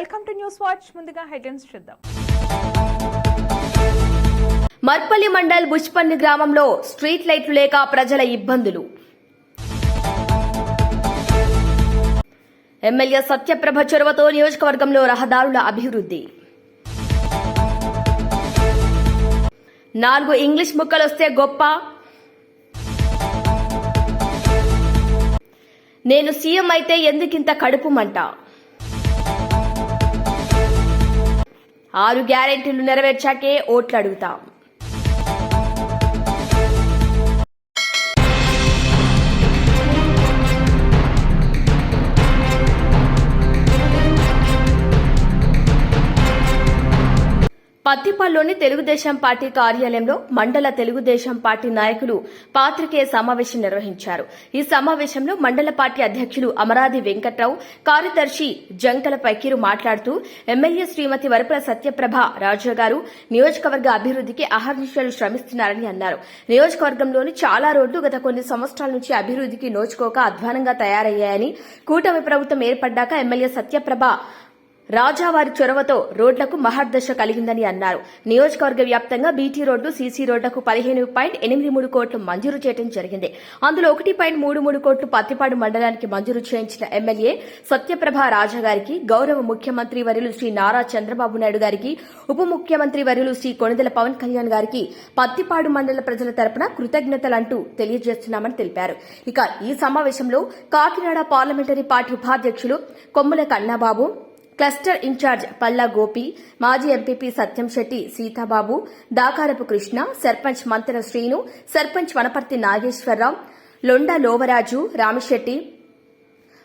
Welcome to news watch. ముందుగా headlines చూద్దాం. మర్పల్లి మండల్ బుష్పల్లి గ్రామంలో స్ట్రీట్ లైట్లు లేక ప్రజల ఇబ్బందులు. ఎమ్మెల్యే సత్యప్రభ చొరవతో నియోజకవర్గంలో రహదారుల అభివృద్ధి. నాలుగు ఇంగ్లీష్ ముక్కలొస్తే గొప్ప. నేను సీఎం అయితే ఎందుకింత కడుపు ఆరు గ్యారెంటీలు నెరవేర్చాకే ఓట్లు అడుగుతాం. పత్తిపల్లిలోని తెలుగుదేశం పార్టీ కార్యాలయంలో మండల తెలుగుదేశం పార్టీ నాయకులు పాత్రికేయ సమావేశం నిర్వహించారు. ఈ సమావేశంలో మండల పార్టీ అధ్యక్షులు అమరాది వెంకట్రావు కార్యదర్శి జంకల పైకిరు మాట్లాడుతూ ఎమ్మెల్యే శ్రీమతి వరపుల సత్యప్రభ రాజా గారు నియోజకవర్గ అభివృద్ధికి అహర్నిశలు శ్రమిస్తున్నారని అన్నారు. నియోజకవర్గంలోని చాలా రోడ్లు గత కొన్ని సంవత్సరాల నుంచి అభివృద్ధికి నోచుకోక అధ్వానంగా తయారయ్యాయని కూటమి ప్రభుత్వం ఏర్పడ్డాక ఎమ్మెల్యే సత్యప్రభ రాజావారి చొరవతో రోడ్లకు మహర్దశ కలిగిందని అన్నారు. నియోజకవర్గ వ్యాప్తంగా బీటీ రోడ్డు సీసీ రోడ్లకు పదిహేను పాయింట్ ఎనిమిది మూడు కోట్లు మంజూరు చేయడం జరిగింది. అందులో ఒకటి పాయింట్ మూడు మూడు కోట్లు పత్తిపాడు మండలానికి మంజూరు చేయించిన ఎమ్మెల్యే సత్యప్రభ రాజా గారికి గౌరవ ముఖ్యమంత్రి వర్యులు శ్రీ నారా చంద్రబాబు నాయుడు గారికి ఉప ముఖ్యమంత్రి వర్యులు శ్రీ కొణిదెల పవన్ కళ్యాణ్ గారికి పత్తిపాడు మండల ప్రజల తరపున కృతజ్ఞతలంటూ తెలియజేస్తున్నామని తెలిపారు. ఇక ఈ సమావేశంలో కాకినాడ పార్లమెంటరీ పార్టీ ఉపాధ్యక్షులు కొమ్ముల కన్నాబాబు క్లస్టర్ ఇన్ఛార్జ్ పల్లా గోపి మాజీ ఎంపీపీ సత్యం శెట్టి సీతాబాబు దాకారపు కృష్ణ సర్పంచ్ మంతెన శ్రీను సర్పంచ్ వనపర్తి నాగేశ్వరరావు లొండ లోవరాజు రామిశెట్టి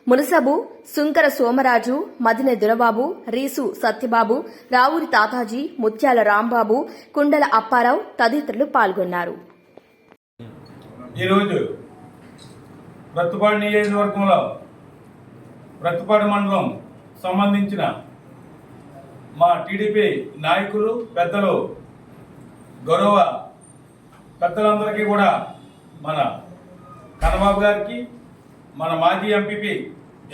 మునసబు సుంకర సోమరాజు మదిన దురబాబు రీసు సత్యబాబు రావురి తాతాజీ ముత్యాల రాంబాబు కుండల అప్పారావు తదితరులు పాల్గొన్నారు. ఈరోజు ప్రతిపాడు నియోజకవర్గంలో ప్రతిపాడు మండలం సంబంధించిన మా టీడీపీ నాయకులు పెద్దలు గౌరవ పెద్దలందరికీ కూడా మన కన్నబాబు గారికి మన మాజీ MPP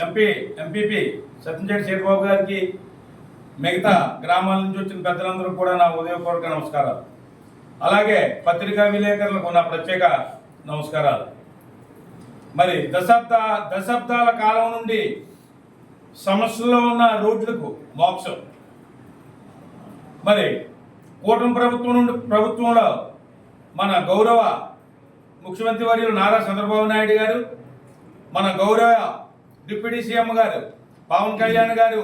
MP MPP Satyamcheti Sekhababu గారికి మిగతా గ్రామాల నుంచి వచ్చిన పెద్దలందరూ కూడా నా ఉదయపూర్వక నమస్కారాలు. అలాగే పత్రికా విలేకరులకు నా ప్రత్యేక నమస్కారాలు. మరి దశాబ్ద దశాబ్దాల కాలం నుండి సమస్యల్లో ఉన్న రోడ్లకు మోక్షం మరి కూటమి ప్రభుత్వం నుండి ప్రభుత్వంలో మన గౌరవ ముఖ్యమంత్రి వర్యులు నారా చంద్రబాబు నాయుడు గారు మన గౌరవ డిప్యూటీ సీఎం గారు పవన్ కళ్యాణ్ గారు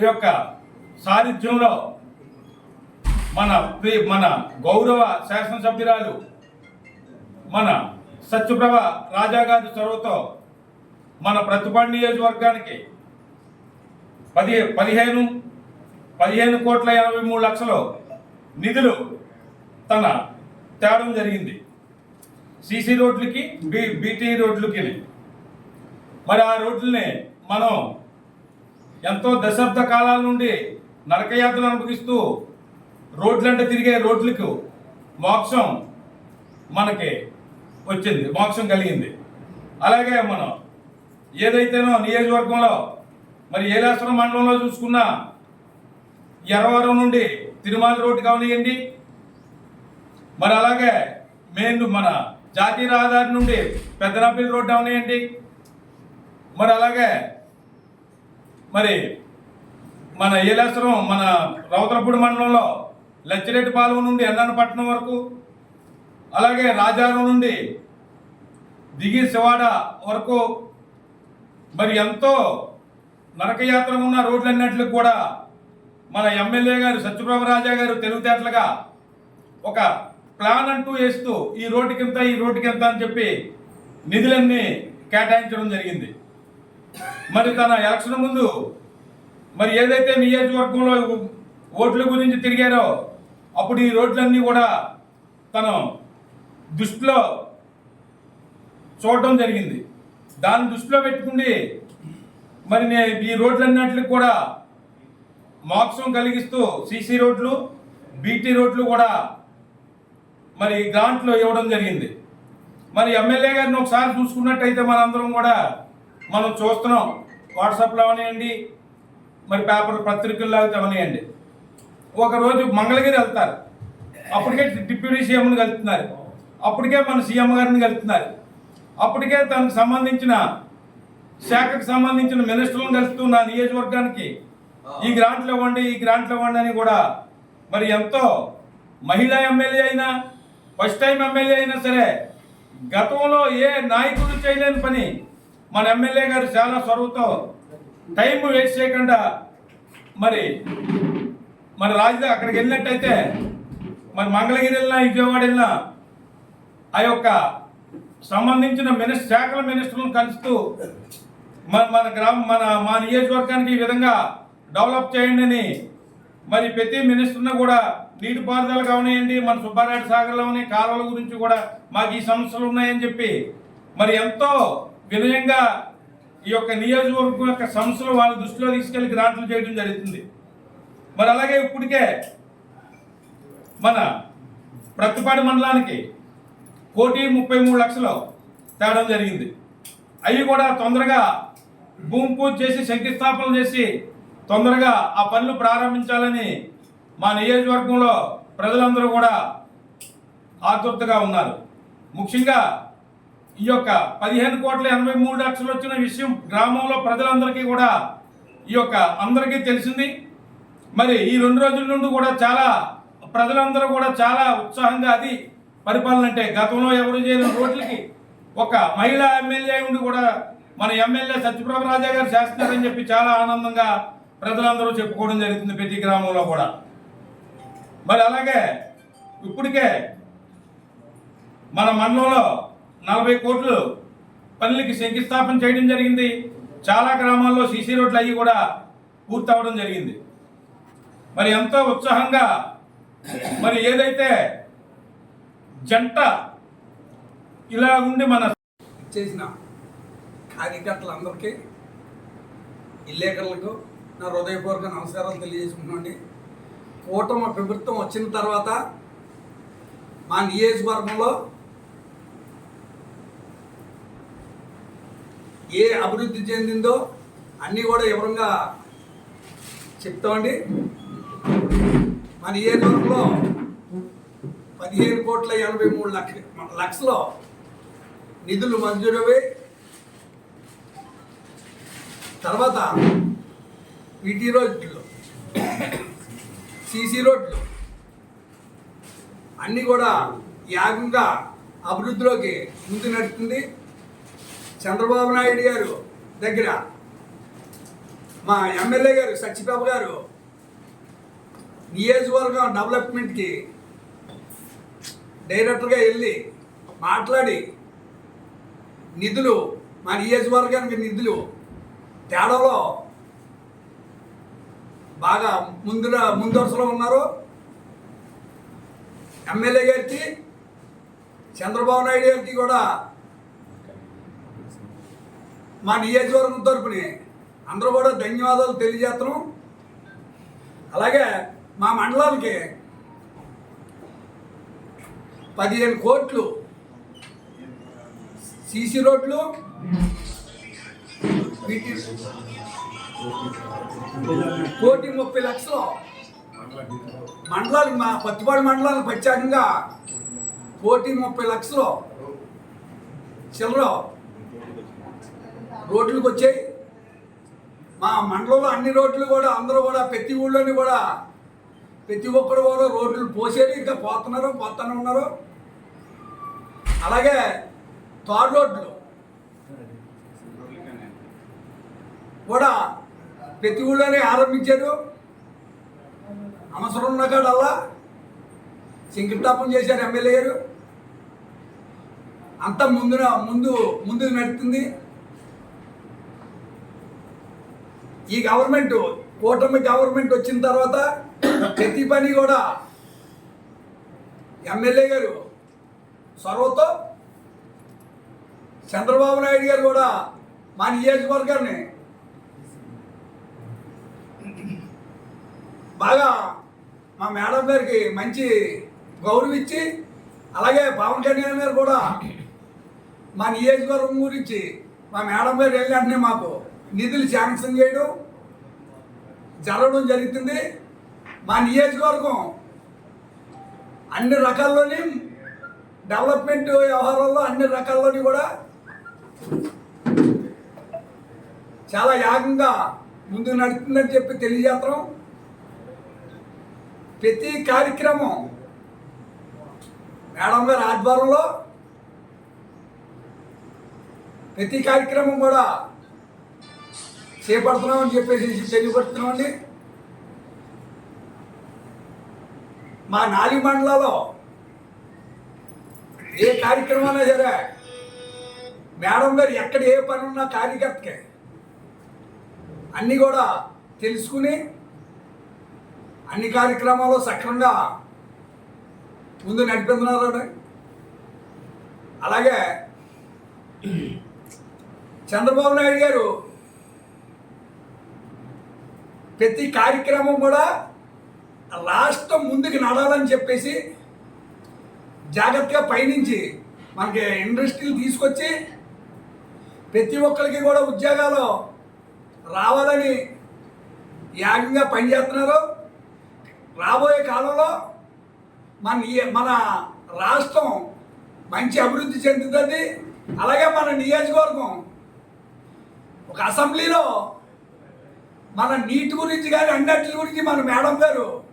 యొక్క సారథ్యంలో మన ప్రి- మన గౌరవ శాసనసభ్యురాలు మన సత్యప్రభ రాజా గారి చొరవతో మన ప్రతిపాడు నియోజకవర్గానికి పది పదిహేను పదిహేను కోట్ల ఎనభై మూడు లక్షలు నిధులు తన తేవడం జరిగింది. సీసీ రోడ్లకి బీ బీటీ రోడ్లకి మరి ఆ రోడ్లని మనం ఎంతో దశాబ్ద కాలాల నుండి నరకయాత్రలు అనుభవిస్తూ రోడ్లంటే తిరిగే రోడ్లకు మోక్షం మనకి వచ్చింది మోక్షం కలిగింది. అలాగే మనం ఏదైతేనో నియోజకవర్గంలో మరి ఏలాశ్వరం మండలంలో చూసుకున్న ఎర్రవరం నుండి తిరుమల రోడ్డు కావనియండి మరి అలాగే మెయిన్ మన జాతీయ రహదారి నుండి పెద్దనాపల్లి రోడ్డు అవనియండి మరి అలాగే మరి మన ఏలేశ్వరం మన రౌద్రపూడి మండలంలో లచ్చిరెడ్డిపాలెం నుండి అన్నపట్నం వరకు అలాగే రాజారం నుండి దిగి శివాడ వరకు మరి ఎంతో నరకయాత్ర ఉన్న రోడ్లన్నింటికి కూడా మన ఎమ్మెల్యే గారు సత్యప్రభరాజా గారు తెలివితేటలుగా ఒక ప్లాన్ అంటూ వేస్తూ ఈ రోడ్డుకి ఎంత ఈ రోడ్డుకి ఎంత అని చెప్పి నిధులన్నీ కేటాయించడం జరిగింది. మరి తన ఎలక్షన్ ముందు మరి ఏదైతే నియోజకవర్గంలో ఓట్ల గురించి తిరిగారో అప్పుడు ఈ రోడ్లన్నీ కూడా తను దృష్టిలో చూడటం జరిగింది. దాన్ని దృష్టిలో పెట్టుకుండి మరి ఈ రోడ్లన్నింటికి కూడా మాక్సం కలిగిస్తూ సీసీ రోడ్లు బీటీ రోడ్లు కూడా మరి గ్రాంట్లో ఇవ్వడం జరిగింది. మరి ఎమ్మెల్యే గారిని ఒకసారి చూసుకున్నట్టయితే మనందరం కూడా మనం చూస్తున్నాం. వాట్సాప్లో అవనివ్వండి మరి పేపర్ పత్రికల్లో అవనియండి. ఒకరోజు మంగళగిరి వెళ్తారు. అప్పటికే డిప్యూటీ సీఎంని కలుపుతున్నారు. అప్పటికే మన సీఎం గారిని కలుపుతున్నారు. అప్పటికే తనకు సంబంధించిన శాఖకు సంబంధించిన మినిస్టర్లను కలుపుతున్న నియోజకవర్గానికి ఈ గ్రాంట్లు ఇవ్వండి ఈ గ్రాంట్లు ఇవ్వండి అని కూడా మరి ఎంతో మహిళా ఎమ్మెల్యే అయినా ఫస్ట్ టైం ఎమ్మెల్యే అయినా సరే గతంలో ఏ నాయకుడు చేయలేని పని మన ఎమ్మెల్యే గారు చాలా చొరవతో టైం వేస్ట్ చేయకుండా మరి మన రాజధాని అక్కడికి వెళ్ళినట్టయితే మరి మంగళగిరి వెళ్ళినా విజయవాడ వెళ్ళినా ఆ యొక్క సంబంధించిన మినిస్టర్ శాఖల మినిస్టర్లను కలుస్తూ మన మన గ్రామ మన మా నియోజకవర్గానికి ఈ విధంగా డెవలప్ చేయండి అని మరి ప్రతి మినిస్టర్ను కూడా నీటిపారుదల కావనియండి మన సుబ్బారెడ్డి సాగర్లోని కాలువల గురించి కూడా మాకు ఈ సమస్యలు ఉన్నాయని చెప్పి మరి ఎంతో వినయంగా ఈ యొక్క నియోజకవర్గం యొక్క సమస్యలు వాళ్ళ దృష్టిలో తీసుకెళ్ళి గ్రాంట్లు చేయడం జరుగుతుంది. మరి అలాగే ఇప్పటికే మన ప్రత్తిపాడి మండలానికి కోటి ముప్పై మూడు లక్షలు తేవడం జరిగింది. అవి కూడా తొందరగా భూమి పూజ చేసి శంకుస్థాపన చేసి తొందరగా ఆ పనులు ప్రారంభించాలని మా నియోజకవర్గంలో ప్రజలందరూ కూడా ఆతృతగా ఉన్నారు. ముఖ్యంగా ఈ యొక్క పదిహేను కోట్ల ఎనభై మూడు లక్షలు వచ్చిన విషయం గ్రామంలో ప్రజలందరికీ కూడా ఈ యొక్క అందరికీ తెలిసింది. మరి ఈ రెండు రోజుల నుండి కూడా చాలా ప్రజలందరూ కూడా చాలా ఉత్సాహంగా అది పరిపాలన అంటే గతంలో ఎవరు చేయని రోడ్లకి ఒక మహిళా ఎమ్మెల్యే ఉండి కూడా మన ఎమ్మెల్యే సత్యప్రభ రాజా గారు చేస్తున్నారని చెప్పి చాలా ఆనందంగా ప్రజలందరూ చెప్పుకోవడం జరుగుతుంది ప్రతి గ్రామంలో కూడా. మరి అలాగే ఇప్పటికే మన మండలంలో నలభై కోట్లు పనులకి శంకుస్థాపన చేయడం జరిగింది. చాలా గ్రామాల్లో సీసీ రోడ్లు అవి కూడా పూర్తి అవ్వడం జరిగింది. మరి ఎంతో ఉత్సాహంగా మరి ఏదైతే జంట ఇలా ఉండి మన చేసిన కార్యకర్తలందరికీ విలేకరులకు నా హృదయపూర్వక నమస్కారాలు తెలియజేసుకున్నాండి కూటమి ప్రభుత్వం వచ్చిన తర్వాత మా నియోజకవర్గంలో ఏ అభివృద్ధి చెందిందో అన్నీ కూడా వివరంగా చెప్తామండి. మా నియోజకవర్గంలో పదిహేను కోట్ల ఎనభై మూడు లక్ష లక్షల నిధులు మంజూరవే. తర్వాత వీటి రోడ్లు సీసీ రోడ్లు అన్నీ కూడా యాగంగా అభివృద్ధిలోకి ముందు నడుస్తుంది. చంద్రబాబు నాయుడు గారు దగ్గర మా ఎమ్మెల్యే గారు సత్యబాబు గారు నియోజకవర్గం డెవలప్మెంట్కి డైరెక్టర్గా వెళ్ళి మాట్లాడి నిధులు మా నియోజకవర్గానికి నిధులు తేడాలో బాగా ముందున ముందరసలో ఉన్నారు. ఎమ్మెల్యే గారికి చంద్రబాబు నాయుడు గారికి కూడా మా నియోజకవర్గం తరపుని అందరూ కూడా ధన్యవాదాలు తెలియజేస్తున్నాం. అలాగే మా మండలానికి పదిహేను కోట్లు. సీసీ రోడ్లు. కోటి ముప్పై లక్షలు. మండలాలు మా పత్తిపాడు మండలానికి ప్రత్యేకంగా కోటి ముప్పై లక్షలు. చిల్లర రోడ్లకు వచ్చాయి. మా మండలంలో అన్ని రోడ్లు కూడా అందరూ కూడా ప్రతి ఊళ్ళోని కూడా ప్రతి ఒక్కరు కూడా రోడ్లు పోసారు ఇంకా పోతున్నారు పోతానే ఉన్నారు. అలాగే తాడు రోడ్లు కూడా ప్రతి ఊళ్ళోనే ఆరంభించారు. అవసరం ఉన్న కాడల్లా శంకుస్థాపన చేశారు ఎమ్మెల్యే గారు. అంతా ముందున ముందు ముందుకు నడుతుంది ఈ గవర్నమెంట్ కూటమి గవర్నమెంట్ వచ్చిన తర్వాత ప్రతి పని కూడా ఎమ్మెల్యే గారు సర్వతో చంద్రబాబు నాయుడు గారు కూడా మా నియోజకవర్గాన్ని బాగా మా మేడం గారికి మంచి గౌరవం ఇచ్చి అలాగే పవన్ కళ్యాణ్ గారు కూడా మా నియోజకవర్గం గురించి మా మేడం గారు వెళ్ళి మాకు నిధులు శాంక్షన్ చేయడం జరగడం జరుగుతుంది. మా నియోజకవర్గం అన్ని రకాల్లోని డెవలప్మెంట్ వ్యవహారాల్లో అన్ని రకాల్లోని కూడా చాలా యాగంగా ముందు నడుస్తుందని చెప్పి తెలియజేస్తాం ప్రతి కార్యక్రమం మేడం గారి ఆధ్వర్యంలో ప్రతి కార్యక్రమం కూడా చేపడుతున్నామని చెప్పేసి తెలియపడుతున్నామండి మా నాలుగు ఏ కార్యక్రమం అయినా సరే మేడం గారు ఎక్కడ ఏ పని ఉన్నా కార్యకర్తకే. అన్నీ కూడా తెలుసుకుని అన్ని కార్యక్రమాలు సక్రమంగా ముందు నడిపిస్తున్నారు అలాగే చంద్రబాబు నాయుడు గారు ప్రతి కార్యక్రమం కూడా రాష్ట్రం ముందుకు నడాలని చెప్పేసి జాగ్రత్తగా పయనించి మనకి ఇండస్ట్రీలు తీసుకొచ్చి ప్రతి ఒక్కరికి కూడా ఉద్యోగాలు రావాలని యాగంగా పనిచేస్తున్నారు. రాబోయే కాలంలో మన మన రాష్ట్రం మంచి అభివృద్ధి చెందుతుంది. అలాగే మన నియోజకవర్గం ఒక అసెంబ్లీలో మన నీటి గురించి కానీ అన్నిటి గురించి మన మేడం గారు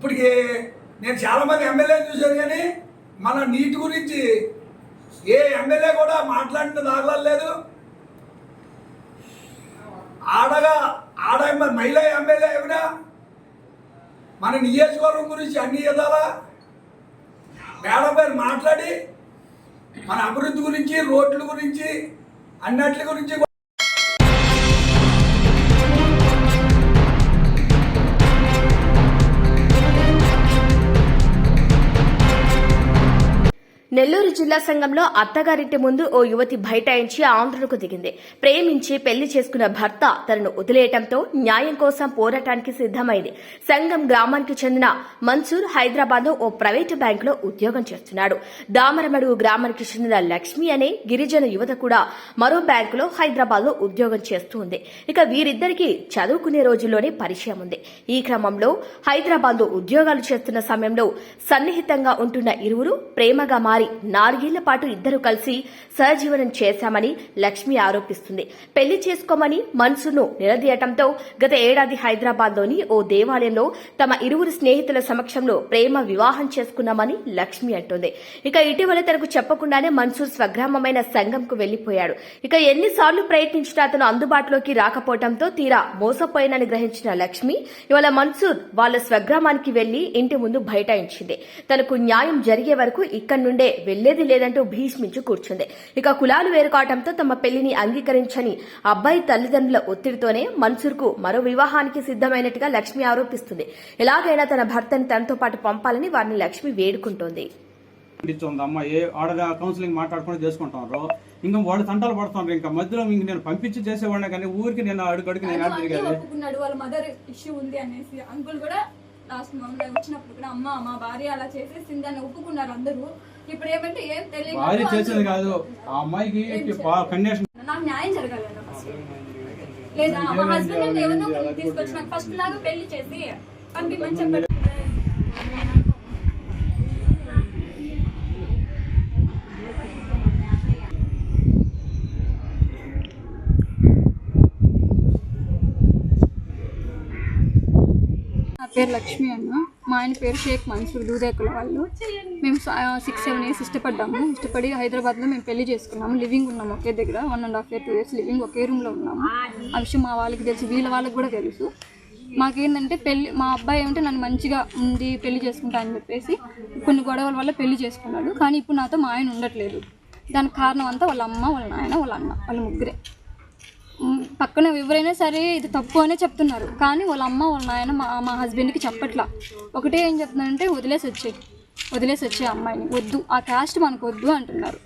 ఇప్పటికి నేను చాలామంది ఎమ్మెల్యేలు చూశాను కానీ మన నీటి గురించి ఏ ఎమ్మెల్యే కూడా మాట్లాడిన దాఖలాలేదు ఆడగా ఆడ మహిళా ఎమ్మెల్యే ఏమైనా మన నియోజకవర్గం గురించి అన్ని విధాలా మేడం పేరు మాట్లాడి మన అభివృద్ధి గురించి రోడ్ల గురించి అన్నిటి గురించి నెల్లూరు జిల్లా సంఘంలో అత్తగారింటి ముందు ఓ యువతి బైఠాయించి ఆందోళనకు దిగింది. ప్రేమించి పెళ్ళి చేసుకున్న భర్త తనను వదిలేయటంతో న్యాయం కోసం పోరాటానికి సిద్దమైంది సంఘం గ్రామానికి చెందిన మన్సూర్ హైదరాబాద్లో ఓ ప్రైవేటు బ్యాంకులో ఉద్యోగం చేస్తున్నాడు. దామరమడుగు గ్రామానికి చెందిన లక్ష్మి అనే గిరిజన యువత కూడా మరో బ్యాంకులో హైదరాబాద్లో ఉద్యోగం చేస్తుంది ఇక వీరిద్దరికి చదువుకునే రోజుల్లోనే పరిచయం ఉంది. ఈ క్రమంలో హైదరాబాద్లో ఉద్యోగాలు చేస్తున్న సమయంలో సన్నిహితంగా ఉంటున్న ఇరువురు ప్రేమగా మారి నాలుగేళ్ళ పాటు ఇద్దరు కలిసి సహజీవనం చేశామని లక్ష్మి ఆరోపిస్తుంది. పెళ్ళి చేసుకోమని మనసును నిలదీయటంతో గత ఏడాది హైదరాబాద్లోని ఓ దేవాలయంలో తమ ఇరువురు స్నేహితుల సమక్షంలో ప్రేమ వివాహం చేసుకున్నామని లక్ష్మి అంటుంది. ఇక ఇటీవల తనకు చెప్పకుండానే మన్సూర్ స్వగ్రామమైన సంఘంకు వెళ్ళిపోయాడు ఇక ఎన్నిసార్లు ప్రయత్నించినా అతను అందుబాటులోకి రాకపోవడంతో తీరా మోసపోయానని గ్రహించిన లక్ష్మి ఇవాళ మన్సూర్ వాళ్ళ స్వగ్రామానికి వెళ్ళి ఇంటి ముందు బైఠాయించింది. తనకు న్యాయం జరిగే వరకు ఇక్కడి నుండే వెళ్ళేది లేదంటూ భీష్మించి కూర్చుంది. ఇక కులాలు వేరుకావటంతో తమ పెళ్ళిని అంగీకరించని అబ్బాయి తల్లిదండ్రుల ఒత్తిడితోనే మన్సూర్కు మరో వివాహానికి సిద్దమైనట్టుగా లక్ష్మి ఆరోపిస్తుంది. ఎలాగైనా తన భర్తని తనతో పాటు పంపాలని వారిని లక్ష్మి వేడుకుంటోంది. కౌన్సిలింగ్ మాట్లాడుకుని చేసుకుంటారు ఇంకా వాళ్ళు తంటాలు పడుతున్నారు. ఇంకా మధ్యలో ఇంక నేను పంపించి చేసేవాడిని కానీ ఊరికి నేను అడుగు అడుగు నేను వాళ్ళ మదర్ ఇష్యూ ఉంది అనేసి. అంకుల్ కూడా లాస్ట్ వచ్చినప్పుడు కూడా అమ్మ మా భార్య అలా చేసేసింది అని ఒప్పుకున్నారు అందరూ. ఇప్పుడు ఏమంటే ఏం తెలియదు భార్య చేసేది కాదు. ఆ అమ్మాయికి కన్యాషన్ నాకు న్యాయం జరగాలి అన్న ఫస్ట్ లేదా మా హస్బెండ్ ఒకరిని తీసుకొచ్చి నాకు ఫస్ట్ లాగా పెళ్ళి చేసి పంపిమని చెప్పాడు నా పేరు లక్ష్మి అన్న. మా ఆయన పేరు షేక్ మన్సూర్ దూదేకుల వాళ్ళు. మేము సిక్స్ సెవెన్ ఇయర్స్ ఇష్టపడ్డాము. ఇష్టపడి హైదరాబాద్లో మేము పెళ్ళి చేసుకున్నాము. లివింగ్ ఉన్నాము ఒకే దగ్గర. One and half year two years living ఒకే రూమ్లో ఉన్నాము. ఆ విషయం మా వాళ్ళకి తెలుసు వీళ్ళ వాళ్ళకి కూడా తెలుసు. మాకేంటంటే పెళ్ళి మా అబ్బాయి ఏమంటే నన్ను మంచిగా ఉంది పెళ్ళి చేసుకుంటా అని చెప్పేసి కొన్ని గొడవల వల్ల పెళ్ళి చేసుకున్నాడు. కానీ ఇప్పుడు నాతో మా ఆయన ఉండట్లేదు. దానికి కారణం అంతా వాళ్ళ అమ్మ వాళ్ళ నాయన వాళ్ళ అన్న వాళ్ళ ముగ్గురే. పక్కన ఎవరైనా సరే ఇది తప్పు అనే చెప్తున్నారు. కానీ వాళ్ళ అమ్మ వాళ్ళ నాయన మా మా హస్బెండ్కి చెప్పట్లా. ఒకటే ఏం చెప్తున్నారంటే వదిలేసి వచ్చే వదిలేసి వచ్చే అమ్మాయిని వద్దు. ఆ క్యాస్ట్ మనకు వద్దు అంటున్నారు.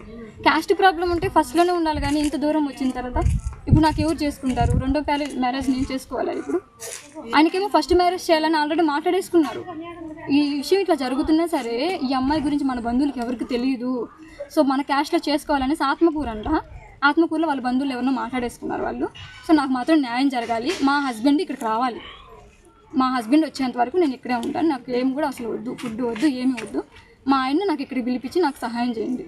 క్యాస్ట్ ప్రాబ్లం ఉంటే ఫస్ట్లోనే ఉండాలి కానీ ఇంత దూరం వచ్చిన తర్వాత ఇప్పుడు నాకు ఎవరు చేసుకుంటారు? రెండో ప్యారే మ్యారేజ్ నేను చేసుకోవాలా ఇప్పుడు? ఆయనకేమో ఫస్ట్ మ్యారేజ్ చేయాలని ఆల్రెడీ మాట్లాడేసుకున్నారు. ఈ విషయం ఇట్లా జరుగుతున్నా సరే ఈ అమ్మాయి గురించి మన బంధువులకి ఎవరికి తెలియదు సో మన క్యాస్ట్లో చేసుకోవాలనేసి ఆత్మకూరంట. ఆత్మకూరులో వాళ్ళ బంధువులు ఎవరినో మాట్లాడేసుకున్నారు వాళ్ళు. సో నాకు మాత్రం న్యాయం జరగాలి. మా హస్బెండ్ ఇక్కడికి రావాలి. మా హస్బెండ్ వచ్చేంత వరకు నేను ఇక్కడే ఉంటాను. నాకు ఏం కూడా అసలు వద్దు. ఫుడ్ వద్దు ఏమీ వద్దు. మా ఆయన నాకు ఇక్కడికి పిలిపించి నాకు సహాయం చేయండి.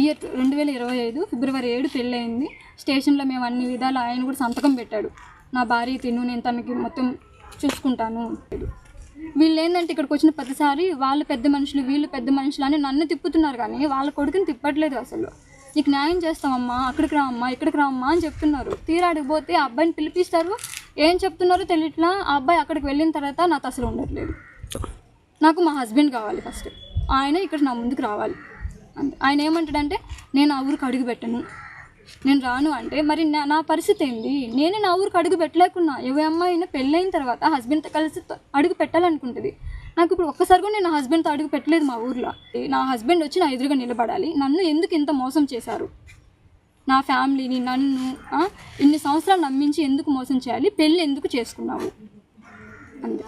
ఇయర్ రెండు వేల ఇరవై ఐదు ఫిబ్రవరి ఏడు పెళ్ళయింది. స్టేషన్లో మేము అన్ని విధాలు ఆయన కూడా సంతకం పెట్టాడు. నా భార్య తిను నేను తనకి మొత్తం చూసుకుంటాను. వీళ్ళు ఏంటంటే ఇక్కడికి వచ్చిన ప్రతిసారి వాళ్ళు పెద్ద మనుషులు వీళ్ళు పెద్ద మనుషులు అని నన్ను తిప్పుతున్నారు కానీ వాళ్ళ కొడుకుని తిప్పట్లేదు అసలు. నీకు న్యాయం చేస్తామమ్మా అక్కడికి రామ్మా ఇక్కడికి రామ్మా అని చెప్తున్నారు. తీరాడికి పోతే ఆ అబ్బాయిని పిలిపిస్తారు. ఏం చెప్తున్నారో తెలియట్లా ఆ అబ్బాయి అక్కడికి వెళ్ళిన తర్వాత నాతో అసలు ఉండట్లేదు. నాకు మా హస్బెండ్ కావాలి ఫస్ట్. ఆయన ఇక్కడ నా ముందుకు రావాలి. అంతే. ఆయన ఏమంటాడంటే నేను ఆ ఊరికి అడుగు పెట్టను. నేను రాను అంటే మరి నా నా పరిస్థితి ఏంది? నేనే నా ఊరికి అడుగు పెట్టలేకున్నా. ఏ అమ్మాయి అయినా పెళ్ళైన తర్వాత హస్బెండ్తో కలిసి అడుగు పెట్టాలనుకుంటుంది. నాకు ఇప్పుడు ఒక్కసారి కూడా నేను నా హస్బెండ్తో అడుగు పెట్టలేదు మా ఊర్లో. నా హస్బెండ్ వచ్చి నా ఎదురుగా నిలబడాలి. నన్ను ఎందుకు ఇంత మోసం చేశారు? నా ఫ్యామిలీని నన్ను ఇన్ని సంవత్సరాలు నమ్మించి ఎందుకు మోసం చేయాలి? పెళ్ళి ఎందుకు చేసుకున్నావు? అంతే.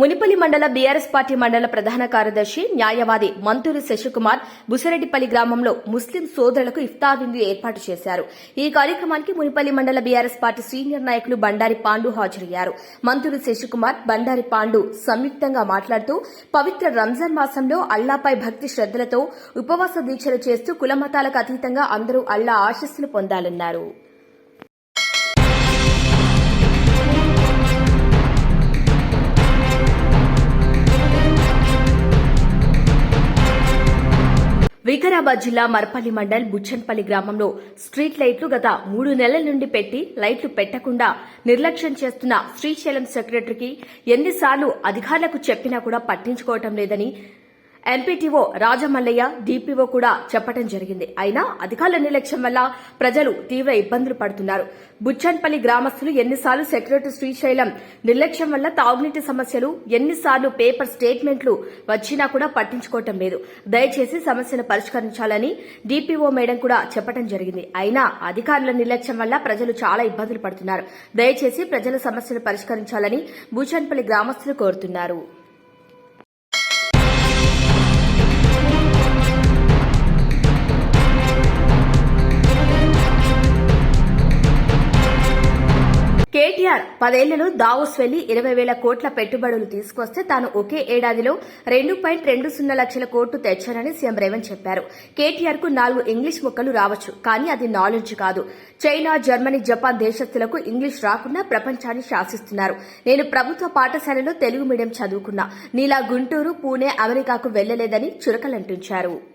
మునిపల్లి మండల బీఆర్ఎస్ పార్టీ మండల ప్రధాన కార్యదర్శి న్యాయవాది మంతూరి శశికుమార్ బుసరెడ్డిపల్లి గ్రామంలో ముస్లిం సోదరులకు ఇఫ్తార్ విందు ఏర్పాటు చేశారు. ఈ కార్యక్రమానికి మునిపల్లి మండల బీఆర్ఎస్ పార్టీ సీనియర్ నాయకులు బండారి పాండు హాజరయ్యారు. మంతూరి శశికుమార్ బండారి పాండు సంయుక్తంగా మాట్లాడుతూ పవిత్ర రంజాన్ మాసంలో అల్లాపై భక్తి శ్రద్దలతో ఉపవాస దీక్షలు చేస్తూ కులమతాలకు అతీతంగా అందరూ అల్లా ఆశస్సులు పొందాలన్నారు. వికారాబాద్ జిల్లా మర్పల్లి మండల్ బుచ్చన్పల్లి గ్రామంలో స్ట్రీట్ లైట్లు గత మూడు నెలల నుండి పెట్టి లైట్లు పెట్టకుండా నిర్లక్ష్యం చేస్తున్న శ్రీశైలం సెక్రటరీకి ఎన్నిసార్లు అధికారులకు చెప్పినా కూడా పట్టించుకోవటం లేదని ఎంపీటీఓ రాజమల్లయ్య డీపీఓ కూడా చెప్పడం జరిగింది. అయినా అధికారుల నిర్లక్ష్యం వల్ల ప్రజలు తీవ్ర ఇబ్బందులు పడుతున్నారు. బుచ్చన్పల్లి గ్రామస్తులు ఎన్నిసార్లు సెక్రటరీ శ్రీశైలం నిర్లక్ష్యం వల్ల తాగునీటి సమస్యలు ఎన్నిసార్లు పేపర్ స్టేట్మెంట్లు వచ్చినా కూడా పట్టించుకోవటం లేదు. దయచేసి సమస్యను పరిష్కరించాలని డీపీఓ మేడం కూడా చెప్పడం జరిగింది. అయినా అధికారుల నిర్లక్ష్యం వల్ల ప్రజలు చాలా ఇబ్బందులు పడుతున్నారు. దయచేసి ప్రజల సమస్యలు పరిష్కరించాలని బుచ్చన్పల్లి గ్రామస్తులు కోరుతున్నారు. కేటీఆర్ పదేళ్ళలో దావోస్ వెళ్ళి ఇరవై వేల కోట్ల పెట్టుబడులు తీసుకొస్తే తాను ఒకే ఏడాదిలో రెండు పాయింట్ రెండు సున్నా లక్షల కోట్లు తెచ్చానని సీఎం రేవంత్ చెప్పారు. కేటీఆర్కు నాలుగు ఇంగ్లీష్ ముక్కలు రావచ్చు కానీ అది నాలెడ్జ్ కాదు. చైనా జర్మనీ జపాన్ దేశస్తులకు ఇంగ్లీష్ రాకుండా ప్రపంచాన్ని శాసిస్తున్నారు. నేను ప్రభుత్వ పాఠశాలలో తెలుగు మీడియం చదువుకున్నా. నీలా గుంటూరు పూణే అమెరికాకు వెళ్ళలేదని చురకలంటించారు.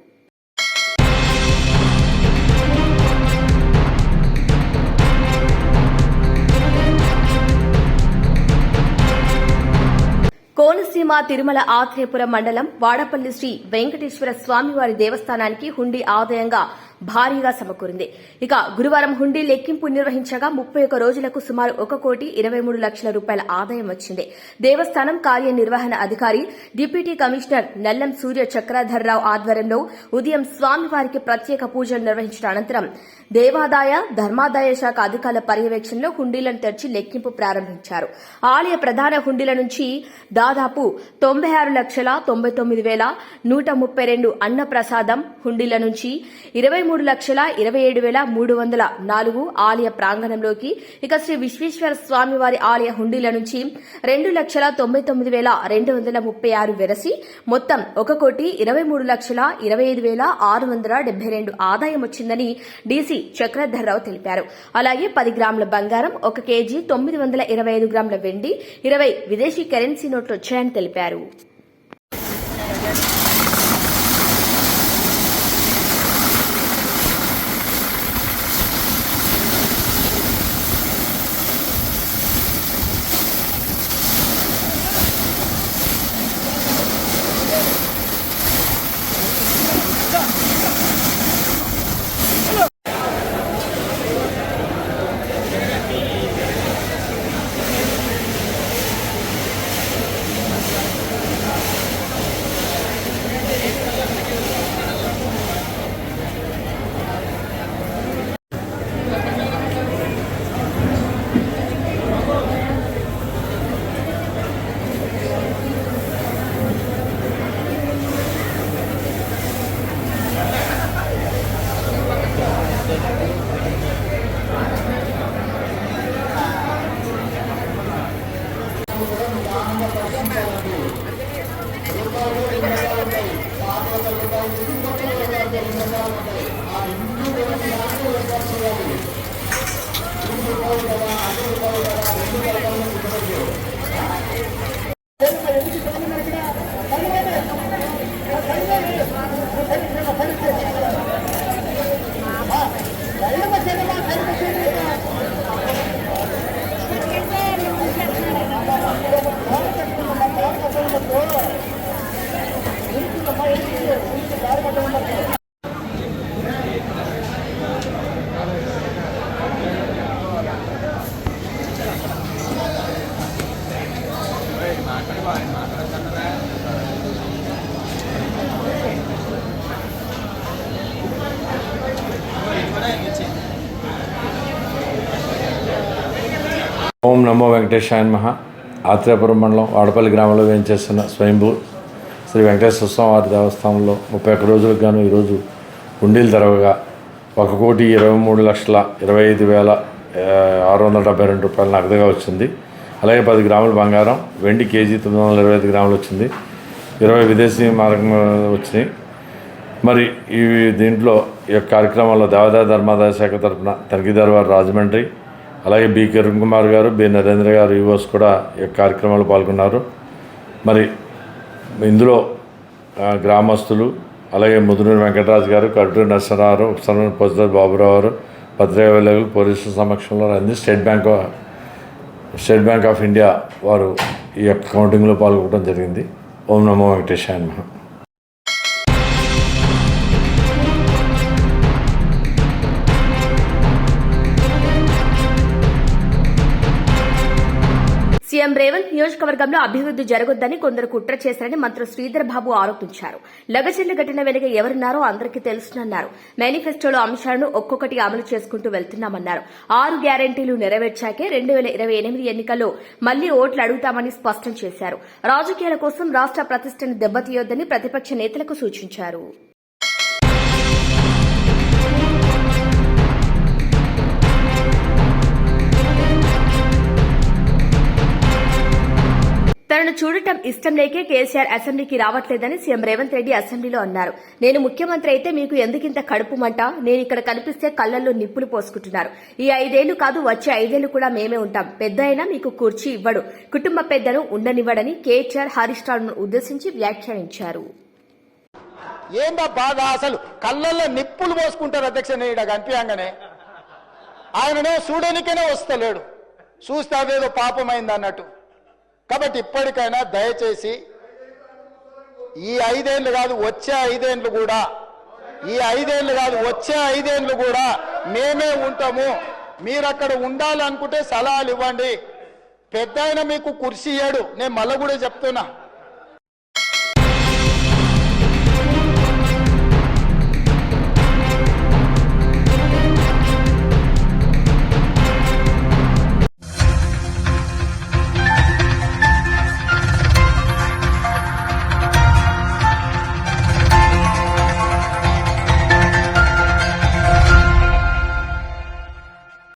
కోనసీమ తిరుమల ఆత్రేయపురం మండలం వాడపల్లి శ్రీ వెంకటేశ్వర స్వామివారి దేవస్థానానికి హుండీ ఆదాయంగా భారీగా సమకూరింది. ఇక గురువారం హుండీ లెక్కింపు నిర్వహించగా ముప్పై ఒక్క రోజులకు సుమారు ఒక కోటి ఇరవై మూడు లక్షల రూపాయల ఆదాయం వచ్చింది. దేవస్థానం కార్యనిర్వహణ అధికారి డిప్యూటీ కమిషనర్ నల్లం సూర్య చక్రధర్రావు ఆధ్వర్యంలో ఉదయం స్వామివారికి ప్రత్యేక పూజలు నిర్వహించిన అనంతరం దేవాదాయ ధర్మాదాయ శాఖ అధికారుల పర్యవేక్షణలో హుండీలను తెరిచి లెక్కింపు ప్రారంభించారు. ఆలయ ప్రధాన హుండీల నుంచి దాదాపు తొంభై ఆరు లక్షల తొంభై తొమ్మిది వేల నూట ముప్పై రెండు అన్నప్రసాదం హుండీల నుంచి ఇరవై మూడు లక్షల ఇరవై ఏడు వేల మూడు వందల నాలుగు ఆలయ ప్రాంగణంలోకి ఇక శ్రీ విశ్వేశ్వర స్వామివారి ఆలయ హుండీల నుంచి రెండు లక్షల తొంభై తొమ్మిది వేల రెండు వందల ముప్పై ఆరు వెరసి మొత్తం ఒక కోటి ఇరవై మూడు లక్షల ఇరవై ఐదు వేల ఆరు వందల డెబ్బై రెండు ఆదాయం వచ్చిందని డీసీ చక్రధర్రావు తెలిపారు. అలాగే పది గ్రాముల బంగారం ఒక కేజీ తొమ్మిది వందల ఇరవై ఐదు గ్రాముల వెండి ఇరవై విదేశీ కరెన్సీ నోట్లు వచ్చాయని తెలిపారు. నమో వెంకటేశాయ మహా ఆత్రేయపురం మండలం వాడపల్లి గ్రామంలో వేయించేస్తున్న స్వయంభూ శ్రీ వెంకటేశ్వర స్వామి వారి దేవస్థానంలో ముప్పై ఒక్క రోజులకు గాను ఈరోజు ఉండీలు తెరవగా ఒక కోటి ఇరవై మూడు లక్షల ఇరవై ఐదు వేల ఆరు వందల డెబ్బై రెండు రూపాయలు నగదుగా వచ్చింది. అలాగే పది గ్రాముల బంగారం వెండి కేజీ తొమ్మిది వందల ఇరవై ఐదు గ్రాములు వచ్చింది. ఇరవై విదేశీ మార్గం వచ్చినాయి. మరి ఈ దీంట్లో ఈ యొక్క కార్యక్రమంలో దేవాదాయ ధర్మాదాయ శాఖ తరఫున తనిఖీదారు వారు రాజమండ్రి అలాగే బి కిరణ్ కుమార్ గారు బి నరేంద్ర గారు యువస్ కూడా ఈ కార్యక్రమంలో పాల్గొన్నారు. మరి ఇందులో గ్రామస్తులు అలాగే ముదునూరు వెంకటరాజు గారు కడుటూరు నరసరావు ఉపసరణ పొద్దు బాబురావు గారు భద్రవేలు పోలీసుల సమక్షంలో అంది state bank state bank of India వారు ఈ యొక్క కౌంటింగ్లో పాల్గొనడం జరిగింది. ఓం నమో వెంకటేశాయ నియోజకవర్గంలో అభివృద్ది జరగొద్దని కొందరు కుట్ర చేశారని మంత్రి శ్రీధర్ బాబు ఆరోపించారు. లగచర్ల ఘటన వెనుక ఎవరున్నారో అందరికీ తెలుసునన్నారు. మేనిఫెస్టోలో అంశాలను ఒక్కొక్కటి అమలు చేసుకుంటూ వెళ్తున్నామన్నారు. ఆరు గ్యారంటీలు నెరవేర్చాకే రెండు వేల ఇరవై ఎనిమిది ఎన్నికల్లో మళ్ళీ ఓట్లు అడుగుతామని స్పష్టం చేశారు. రాజకీయాల కోసం రాష్ట్ర ప్రతిష్టను దెబ్బతీయొద్దని ప్రతిపక్ష నేతలకు సూచించారు. తనను చూడటం ఇష్టం లేకే కేసీఆర్ అసెంబ్లీకి రావట్లేదని సీఎం రేవంత్ రెడ్డి అసెంబ్లీలో అన్నారు. నేను ముఖ్యమంత్రి అయితే మీకు ఎందుకింత కడుపు మంట? నేను ఇక్కడ కనిపిస్తే కళ్ళల్లో నిప్పులు పోసుకుంటున్నారు. ఈ ఐదేళ్ళు కాదు వచ్చే ఐదేళ్ళు కూడా మేమే ఉంటాం. పెద్ద అయినా మీకు కుర్చీ ఇవ్వడు. కుటుంబ పెద్దను ఉండనివ్వడని కేటీఆర్ హరీష్ రావును ఉద్దేశించి వ్యాఖ్యానించారు. ఏందా బాధ అసలు? కళ్ళల్లో నిప్పులు పోసుకుంటారు అధ్యక్ష ఈడ కనిపించగానే ఆయననే చూడనికనే వస్తలేడు. చూస్తే అదేదో పాపమైంది అన్నట్టు కాబట్టి ఇప్పటికైనా దయచేసి ఈ ఐదేళ్ళు కాదు వచ్చే ఐదేళ్ళు కూడా ఈ ఐదేళ్ళు కాదు వచ్చే ఐదేళ్ళు కూడా మేమే ఉంటాము. మీరు అక్కడ ఉండాలనుకుంటే సలహాలు ఇవ్వండి. పెద్ద మీకు కుర్చీ ఇయ్యాడు. నేను మళ్ళీ కూడా చెప్తున్నా.